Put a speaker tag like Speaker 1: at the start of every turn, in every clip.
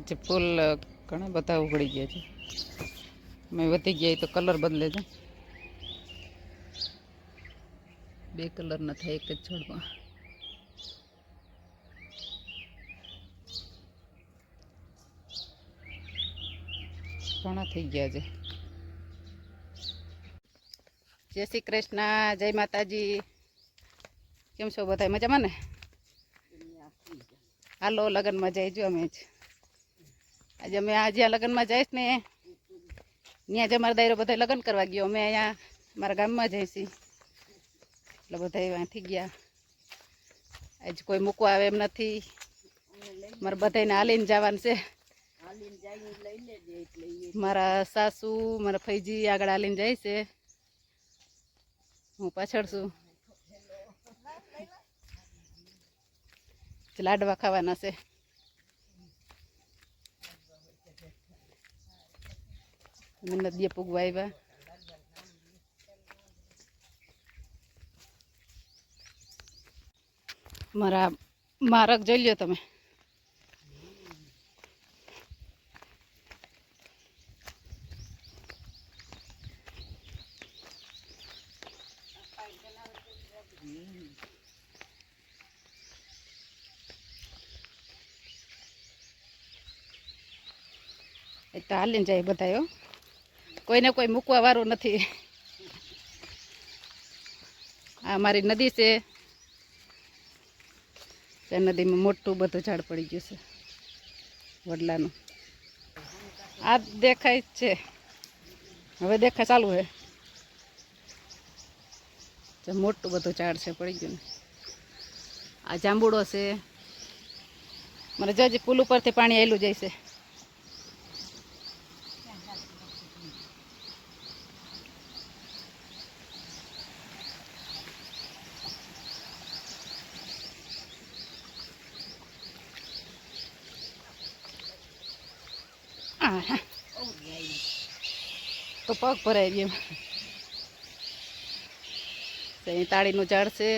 Speaker 1: પછી ફૂલ ઘણા બધા ઉગડી ગયા છે. મેં વધી ગયા એ તો કલર બદલે છે. બે કલરના થાય એક જ છોડમાં. ઘણા થઈ ગયા છે. જય શ્રી કૃષ્ણ, જય માતાજી. કેમ છો બધા? મજામાં ને? હાલો, લગ્નમાં જઈજો અમે જ. આજે અમે આ જ્યાં લગ્નમાં જઈશ ને ત્યાં જ અમારા દાયરો બધા લગ્ન કરવા ગયો. અમે અહીંયા મારા ગામમાં જઈશી એટલે બધા અહીંથી ગયા. આજ કોઈ મૂકવા આવે એમ નથી. મારે બધાને હાલીને જવાનું છે. મારા સાસુ, મારા ફૈજી આગળ હાલીને જાય છે. હું પાછળ છું. લાડવા ખાવાના છે. અમે નદીએ પૂગવા આવ્યા મારા મારક જોઈ લ્યો તમે. હાલીને જાય બધા હો. કોઈને કોઈ મૂકવા વાળું નથી. આ મારી નદી છે. તે નદીમાં મોટું બધું ઝાડ પડી ગયું છે. વડલાનું. આ દેખાય છે. હવે દેખાય ચાલુ છે. મોટું બધું ઝાડ છે, પડી ગયું આ જાંબુડો છે. મને જજ પુલ ઉપરથી પાણી આવેલું જાય છે આ હા. પગ ભરાઈ ગયો. અહીં તાળીનું ઝાડ છે.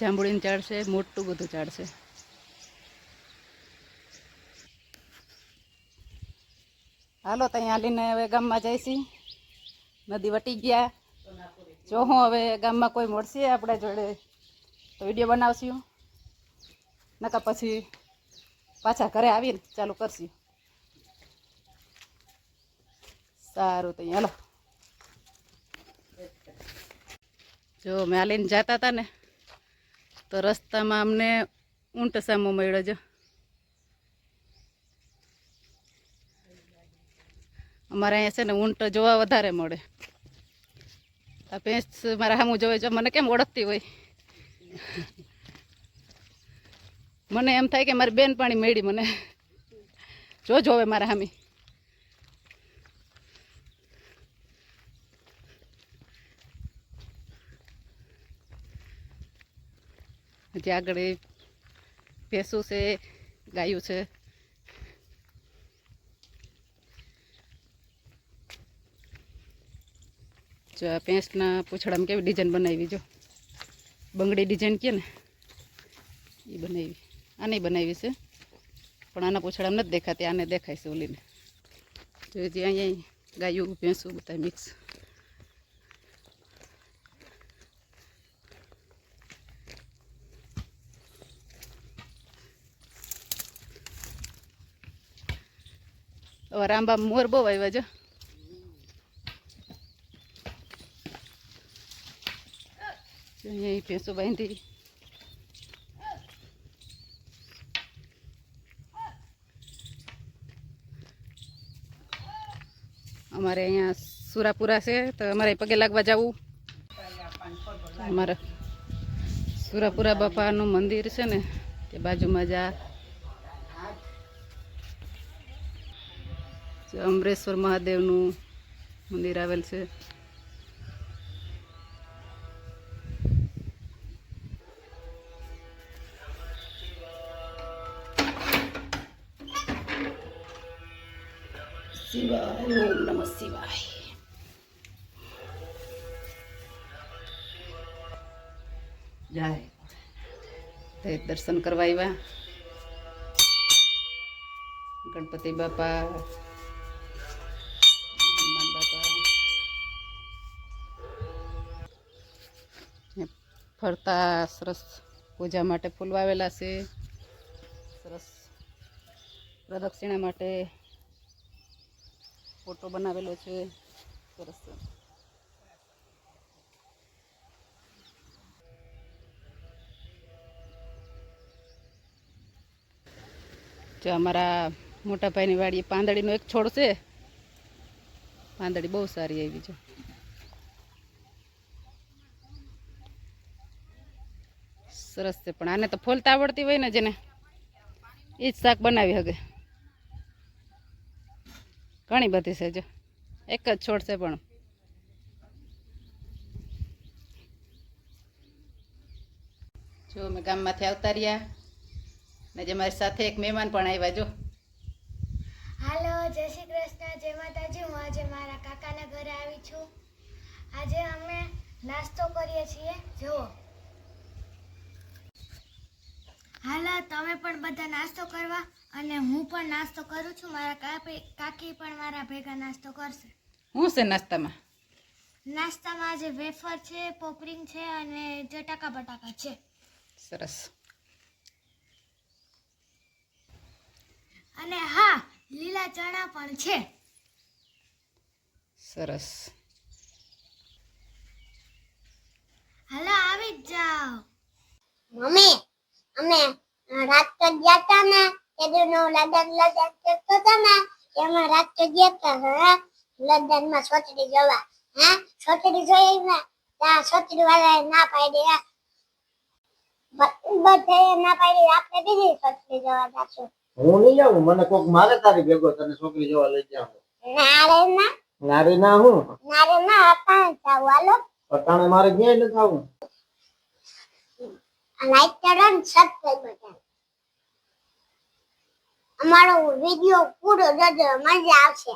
Speaker 1: જાંબુડીનું ઝાડ છે, મોટું બધું ઝાડ છે. હાલો ત્યાં હાલીને હવે ગામમાં જઈશી નદી વટી ગયા. જો હું હવે ગામમાં કોઈ મળશે આપણા જોડે, તો વીડિયો બનાવશું. નકા પછી પાછા ઘરે આવીને ચાલુ કરશું. સારું તો હાલો. જો, મેં હાલીને જતા હતા ને, તો રસ્તામાં અમને ઊંટ સામો મળ્યો જો. અમારે અહીંયા છે ને ઊંટ જોવા વધારે મળે. આ ભેંસ મારા સામું જોવે જો મને કેમ ઓળખતી હોય? મને એમ થાય કે મારી બેન પાણી મેળી મને. જો જોવે મારા હામી. હજી આગળ ભેંસું છે, ગાયું છે. જો આ ભેંસના પૂછડામાં કેવી ડિઝાઇન બનાવી, જો બંગડી ડિઝાઇન કે ને એ બનાવી. આને બનાવી છે. પણ આના પૂછડા નથી દેખાતી, આને દેખાય છે ઓલીને. જોઈએ જે અહીંયા ગાયું, ભેંસું બધા મિક્સ રામબા મોર બહુ આવ્યા જો અહીંયા ભેંસો બાંધી. અમારે અહીંયા સુરાપુરા છે, તો અમારે પગે લાગવા જવું. અમારે સુરાપુરા બાપાનું મંદિર છે ને, તે બાજુમાં જા. અમરેશ્વર મહાદેવનું મંદિર આવેલ છે. શિવાય ઓમ નમઃ શિવાય જાય તે દર્શન કરવા આવ્યા ગણપતિ બાપા ફરતા સરસ પૂજા માટે ફૂલ વાવેલા છે સરસ પ્રદક્ષિણા માટે ફોટો બનાવેલો છે. સરસ જો અમારા મોટાભાઈની વાડી પાંદડીનો એક છોડ છે. પાંદડી બહુ સારી આવી છે. સરસ છે, પણ આને તો ફોલતા આવડતી હોય ને જેને એ જ શાક બનાવી શકે ઘણી બધી છે જો. એક જ છોડ છે પણ. જો અમે ગામમાંથી આવતા રહ્યા. ને જે મારી સાથે એક મહેમાન પણ આવ્યા જો.
Speaker 2: હાલો જય શ્રી કૃષ્ણ જય માતાજી. હું આજે મારા કાકાના ઘરે આવી છું. આજે અમે નાસ્તો કરીએ છીએ. જુઓ હાલો તમે પણ બધા નાસ્તો કરવા અને હું પણ નાસ્તો કરું છું. મારા કાકી પણ મારા ભેગા નાસ્તો કરશે.
Speaker 1: શું છે નાસ્તામાં?
Speaker 2: નાસ્તામાં આજે વેફર છે પોપરિંગ છે અને ચટાકા બટાકા છે.
Speaker 1: સરસ.
Speaker 2: અને હા લીલા ચણા પણ છે.
Speaker 1: સરસ.
Speaker 2: હાલો આવી જ જાઓ.
Speaker 3: મમ્મી અમે રાત તો ગયા તા ને લગન લગન કરતો તો ને એમાં રાત તો ગયા તા હે? લગનમાં સોચડી જવા હે? સોચડી જોઈ ને ત્યાં સોચડી વાળા ના પાડી બધે ના પાડી આપણે બીજી સોચડી જવા જાશું.
Speaker 4: હું નહીં જાઉં મને કોક મારે તારી ભેગો તને છોકરી જોવા લઈ જાવ
Speaker 3: નારે ના.
Speaker 4: નારી ના હું?
Speaker 3: નારે ના હતા જાવ હાલો.
Speaker 4: પટાણે મારે ક્યાંય નથી આવું.
Speaker 3: લાઈક કરો ને સબસ્ક્રાઇબ બટન અમારો વીડિયો પૂરો જોજો મજા આવશે.